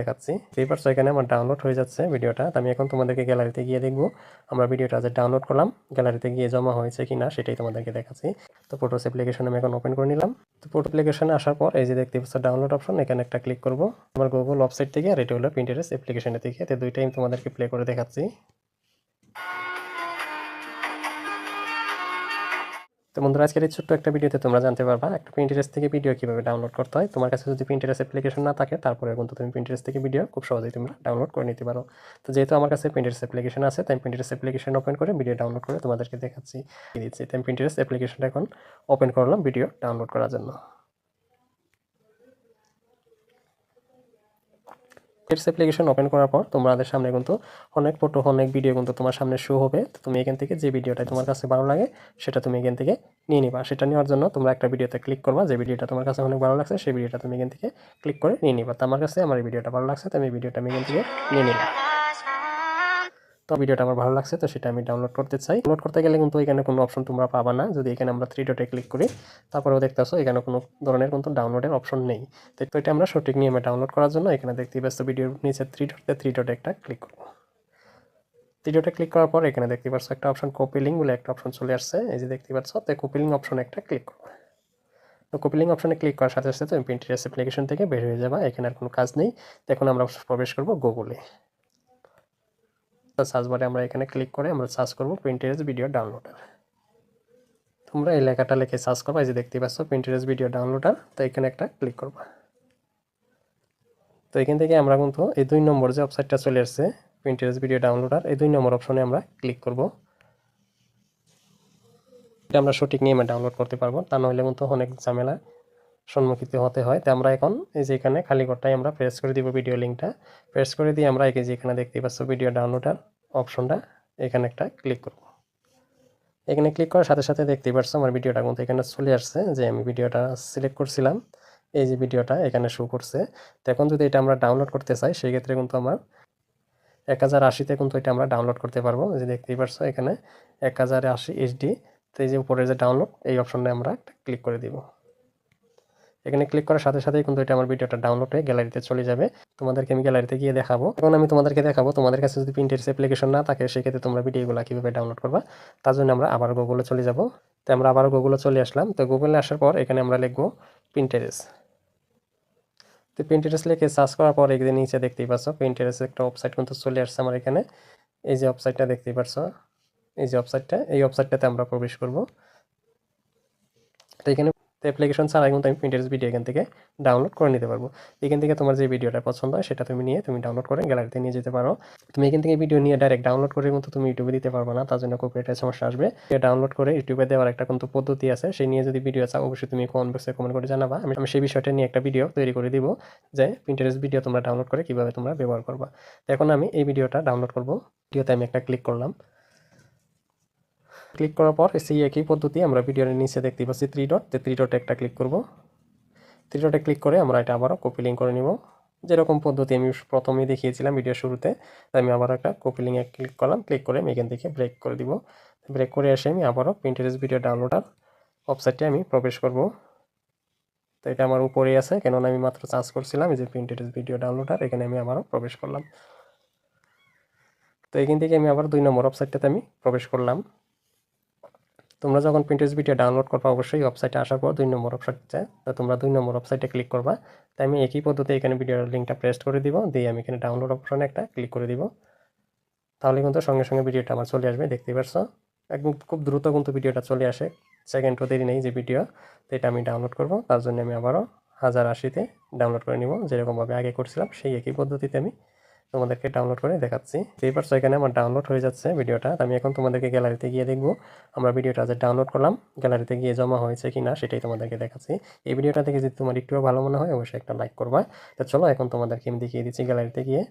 দেখাচ্ছি। এই পারছ এখানে আমার ডাউনলোড হয়ে যাচ্ছে ভিডিওটা। আমি এখন তোমাদেরকে গ্যালারিতে গিয়ে দেখব। আমরা ভিডিওটা যে ডাউনলোড করলাম গ্যালারিতে গিয়ে জমা হয়েছে কি না সেটাই তোমাদেরকে দেখাচ্ছি। তো ফটোস অ্যাপ্লিকেশন আমি এখন ওপেন করে নিলাম। তো ফটো অ্যাপ্লিকেশনে আসার পর এই যে দেখতে পাচ্ছ ডাউনলোড অপশন এখানে একটা ক্লিক করব। আমার গুগল ওয়েবসাইট থেকে আর এটা হলো প্রিন্টারেস অ্যাপ্লিকেশনের থেকে। তো দুইটাই তোমাদেরকে প্লে করে দেখাচ্ছি। তো বন্ধুরা, আজকের এই ছোট্ট একটা ভিডিওতে তোমরা জানতে পারবা একটা প্রিন্টারেস্ট থেকে ভিডিও কীভাবে ডাউনলোড করতে হয়। তোমার কাছে যদি প্রিন্টারেস্ট অ্যাপ্লিকেশন না থাকে তারপরে কিন্তু তুমি প্রিন্টারেস্ট থেকে ভিডিও খুব সহজেই তোমরা ডাউনলোড করে নিতে পারো। তো যেহেতু আমার কাছে প্রিন্টারেস্ট অ্যাপ্লিকেশন আছে, তাই প্রিন্টারেস্ট অ্যাপ্লিকেশন ওপেন করে ভিডিও ডাউনলোড করে তোমাদেরকে দেখাচ্ছি। দিচ্ছি তাই প্রিন্টারেস্ট অ্যাপ্লিকেশনটা এখন ওপেন করলাম ভিডিও ডাউনলোড করার জন্য। এডস অ্যাপ্লিকেশন ওপেন করার পর তোমাদের সামনে কিন্তু অনেক ফটো অনেক ভিডিও কিন্তু তোমার সামনে শো হবে। তো তুমি এখান থেকে যে ভিডিওটা তোমার কাছে ভালো লাগে, সেটা তুমি এখান থেকে নিয়ে নিবা। সেটা নেওয়ার জন্য তোমরা একটা ভিডিওতে ক্লিক করবা। যে ভিডিওটা তোমার কাছে অনেক ভালো লাগছে, সেই ভিডিওটা তুমি এখান থেকে ক্লিক করে নিয়ে নিবা। তো আমার কাছে আমার এই ভিডিওটা ভালো লাগছে, তো আমি ভিডিওটা আমি এখান থেকে নিয়ে নিলাম। তো ভিডিওটা আমার ভালো লাগছে, তো সেটা আমি ডাউনলোড করতে চাই। ডাউনলোড করতে গেলে কিন্তু এখানে কোনো অপশন তোমরা পাবা না। যদি এখানে আমরা থ্রি ডটে ক্লিক করি, তারপরেও দেখতে আসো এখানে কোনো ধরনের কিন্তু ডাউনলোডের অপশন নেই। তো এটা আমরা সঠিক নিয়মে ডাউনলোড করার জন্য এখানে দেখতেই পাচ্ছ ভিডিওর নিচে থ্রি ডটে থ্রি ডটে একটা ক্লিক করব। ডটে ক্লিক করার পর এখানে দেখতে পাচ্ছ একটা অপশন কপি লিঙ্ক বলে একটা অপশন চলে আসছে। এই যে দেখতে পাচ্ছ, তো কপি লিঙ্ক অপশনে একটা ক্লিক করব। তো কপি লিঙ্ক অপশনে ক্লিক করার সাথে সাথে তুমি প্রিন্টারেস্ট অ্যাপ্লিকেশন থেকে বের হয়ে যাবা, এখানে আর কোনো কাজ নেই। তো এখন আমরা প্রবেশ করব গুগলে সার্চ বারে আমরা এখানে ক্লিক করে আমরা সার্চ করব প্রিন্টারেস্ট ভিডিও ডাউনলোডার তোমরা এই লেখাটা লিখে সার্চ করবা, এই যে দেখতে পাচ্ছ প্রিন্টারেস্ট ভিডিও ডাউনলোডার তো এখানে একটা ক্লিক করবা। তো এখান থেকে আমরা কিন্তু এই দুই নম্বর যে ওয়েবসাইটটা চলে আসছে প্রিন্টারেস্ট ভিডিও ডাউনলোডার এই দুই নম্বর অপশনে আমরা ক্লিক করব। এটা আমরা সঠিক নিয়মে ডাউনলোড করতে পারব, তা নইলে কিন্তু অনেক ঝামেলা। সম্মুখীন হতে হয়। তো আমরা এখন এই যে এখানে খালি ঘরটাই আমরা প্রেস করে দিব ভিডিও লিঙ্কটা প্রেস করে দিয়ে আমরা এই যে এখানে দেখতে পাচ্ছ ভিডিও ডাউনলোডার অপশনটা এখানে একটা ক্লিক করব। এখানে ক্লিক করার সাথে সাথে দেখতে পাচ্ছ আমার ভিডিওটা কিন্তু এখানে চলে আসছে যে আমি ভিডিওটা সিলেক্ট করছিলাম। এই যে ভিডিওটা এখানে শো করছে। তো এখন যদি এটা আমরা ডাউনলোড করতে চাই, সেই ক্ষেত্রে কিন্তু আমার এক হাজার আশিতে কিন্তু এটা আমরা ডাউনলোড করতে পারব। যে দেখতেই পারছ এখানে এক হাজার আশি এইচডি তো এই যে উপরে যে ডাউনলোড এই অপশনটা আমরা ক্লিক করে দিব। এখানে ক্লিক করার সাথে সাথেই কিন্তু এটা আমার ভিডিওটা ডাউনলোড হয়ে গ্যালারিতে চলে যাবে। তোমাদেরকে আমি গ্যালারিতে গিয়ে দেখাবো। এখন আমি তোমাদেরকে দেখাবো, তোমাদের কাছে যদি প্রিন্টের অ্যাপ্লিকেশন না থাকে, সেক্ষেত্রে তোমরা ভিডিওগুলো কীভাবে ডাউনলোড করবা, তার জন্য আমরা আবার গুগলে চলে যাব। তো আমরা আবার গুগলে চলে আসলাম। তো গুগলে আসার পর এখানে আমরা লিখব প্রিন্টারেস তো প্রিন্টারেস লিখে সার্চ করার পর এখানে নিচে দেখতেই পাচ্ছ প্রিন্টারেস একটা ওয়েবসাইট কিন্তু চলে আসছে আমার এখানে। এই যে ওয়েবসাইটটা দেখতেই পাচ্ছ, এই যে ওয়েবসাইটটা এই ওয়েবসাইটটাতে আমরা প্রবেশ করব। তো এখানে তো অ্যাপ্লিকেশন ছাড়া কিন্তু আমি প্রিন্টারেস্ট ভিডিও এখান থেকে ডাউনলোড করে নিতে পারব। এখান থেকে তোমার যে ভিডিওটা পছন্দ হয় সেটা তুমি নিয়ে তুমি ডাউনলোড করে গ্যালারিতে নিয়ে যেতে পারো। তুমি এখান থেকে ভিডিও নিয়ে ডাইরেক্ট ডাউনলোড করে কিন্তু তুমি ইউটিউবে দিতে পারব না, তার জন্য কপিরাইটের সমস্যা আসবে। ডাউনলোড করে ইউটিউবে দেওয়ার একটা কিন্তু পদ্ধতি আছে সেই নিয়ে যদি ভিডিও চাও, অবশ্যই তুমি কমেন্ট বক্সে কমেন্ট করে জানাবা। আমি সেই বিষয়টা নিয়ে একটা ভিডিও তৈরি করে দিব যে প্রিন্টারেস্ট ভিডিও তোমরা ডাউনলোড করে কীভাবে তোমরা ব্যবহার করবা। এখন আমি এই ভিডিওটা ডাউনলোড করব। ভিডিওতে আমি একটা ক্লিক করলাম। ক্লিক করার পর সেই একই পদ্ধতি আমরা ভিডিওর নিচে দেখতে পাচ্ছি থ্রি ডট তো থ্রি ডটে একটা ক্লিক করব। থ্রি ডটে ক্লিক করে আমরা এটা আবারও কপি লিঙ্ক করে নিব। যেরকম পদ্ধতি আমি প্রথমেই দেখিয়েছিলাম ভিডিও শুরুতে, তাই আমি আবার একটা কপি লিঙ্কে ক্লিক করলাম। ক্লিক করে আমি এখান থেকে ব্রেক করে দিব। ব্রেক করে এসে আমি আবারও প্রিন্টারেস্ট ভিডিও ডাউনলোডার ওয়েবসাইটে আমি প্রবেশ করব। তো এটা আমার উপরেই আছে, কেননা আমি মাত্র চার্জ করছিলাম এই যে প্রিন্টারেস্ট ভিডিও ডাউনলোডার এখানে আমি আবারও প্রবেশ করলাম। তো এখান থেকে আমি আবার দুই নম্বর ওয়েবসাইটটাতে আমি প্রবেশ করলাম। তোমরা যখন প্রিন্টারেস্ট ভিডিও ডাউনলোড করবা, অবশ্যই ওয়েবসাইটে আসার পর দুই নম্বর ওয়েবসাইটে তো তোমরা দুই নম্বর ওয়েবসাইটে ক্লিক করবা। তাই আমি একই পদ্ধতি এখানে ভিডিওর লিঙ্কটা প্রেস করে দিব। দিয়ে আমি এখানে ডাউনলোড অপশনে একটা ক্লিক করে দিব। তাহলে কিন্তু সঙ্গে সঙ্গে ভিডিওটা আমার চলে আসবে দেখতে পারছ? একদম খুব দ্রুত কিন্তু ভিডিওটা চলে আসে। সেকেন্ডও দেরি নেই যে ভিডিও তো এটা আমি ডাউনলোড করব। তার জন্য আমি আবারও হাজার আশিতে ডাউনলোড করে নিব। যেরকমভাবে আগে করছিলাম, সেই একই পদ্ধতিতে আমি তোমাদেরকে ডাউনলোড করে দেখাচ্ছি। এই পারছ এখানে আমার ডাউনলোড হয়ে যাচ্ছে ভিডিওটা। আমি এখন তোমাদেরকে গ্যালারিতে গিয়ে দেখব। আমরা ভিডিওটা যে ডাউনলোড করলাম গ্যালারিতে গিয়ে জমা হয়েছে কি না সেটাই তোমাদেরকে দেখাচ্ছি। এই ভিডিওটা থেকে যদি তোমার একটুও ভালো মনে হয়, অবশ্যই একটা লাইক করবা। তো চলো এখন তোমাদেরকে আমি দেখিয়ে দিচ্ছি গ্যালারিতে গিয়ে।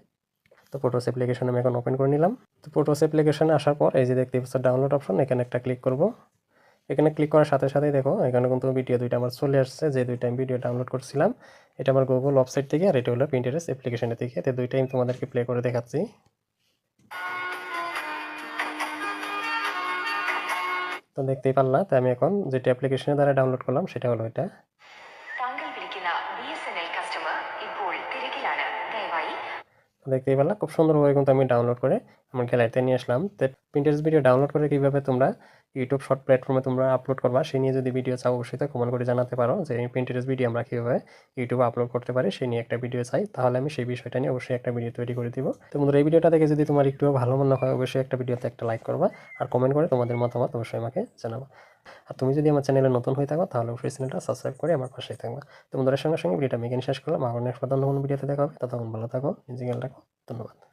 তো ফটোস অ্যাপ্লিকেশন আমি এখন ওপেন করে নিলাম। তো ফটোস অ্যাপ্লিকেশনে আসার পর এই যে দেখতে পাচ্ছ ডাউনলোড অপশন এখানে একটা ক্লিক করব। এখানে ক্লিক করার সাথে সাথেই দেখো, এখানে কিন্তু ভিডিও দুইটা আমার চলে আসছে, যে দুইটা আমি ভিডিও ডাউনলোড করছিলাম। এটা আমার গুগল ওয়েবসাইট থেকে আর এটা হলো প্রিন্টারেস অ্যাপ্লিকেশনের থেকে তো দুইটাই আমি তোমাদেরকে প্লে করে দেখাচ্ছি। তো দেখতেই পারলা, তো আমি এখন যেটা অ্যাপ্লিকেশনের দ্বারা ডাউনলোড করলাম, সেটা হলো এটা। দেখতেই পেলা খুব সুন্দরভাবে কিন্তু আমি ডাউনলোড করে আমার গ্যালারিতে নিয়ে আসলাম। তো প্রিন্টারেস্ট ভিডিও ডাউনলোড করে কীভাবে তোমরা ইউটিউব শর্ট প্ল্যাটফর্মে তোমরা আপলোড করবা সেই নিয়ে যদি ভিডিও চাও অবশ্যই কমেন্ট করে জানাতে পারো যে প্রিন্টারেস্ট ভিডিও আমরা কীভাবে ইউটিউবে আপলোড করতে পারি সেই নিয়ে একটা ভিডিও চাই। তাহলে আমি সেই বিষয়টা নিয়ে অবশ্যই একটা ভিডিও তৈরি করে দিব। তো বন্ধুরা, এই ভিডিওটা দেখে যদি তোমার একটু ভালো মনে হয়, অবশ্যই একটা ভিডিওতে একটা লাইক করবা আর কমেন্ট করে তোমাদের মতামত অবশ্যই আমাকে জানাবা। আর তুমি যদি আমার চ্যানেলে নতুন হয়ে থাকো, তাহলে অবশ্যই চ্যানেলটা সাবস্ক্রাইব করে আমার পাশেই থাকবে। তো বন্ধুরা, সঙ্গে সঙ্গে ভিডিওটা মেকেন শেষ করলাম। আমার নেক্সট কোনো ভিডিওতে দেখা হবে। ততক্ষণ ভালো থাকো নিজে খেয়াল রাখো। ধন্যবাদ।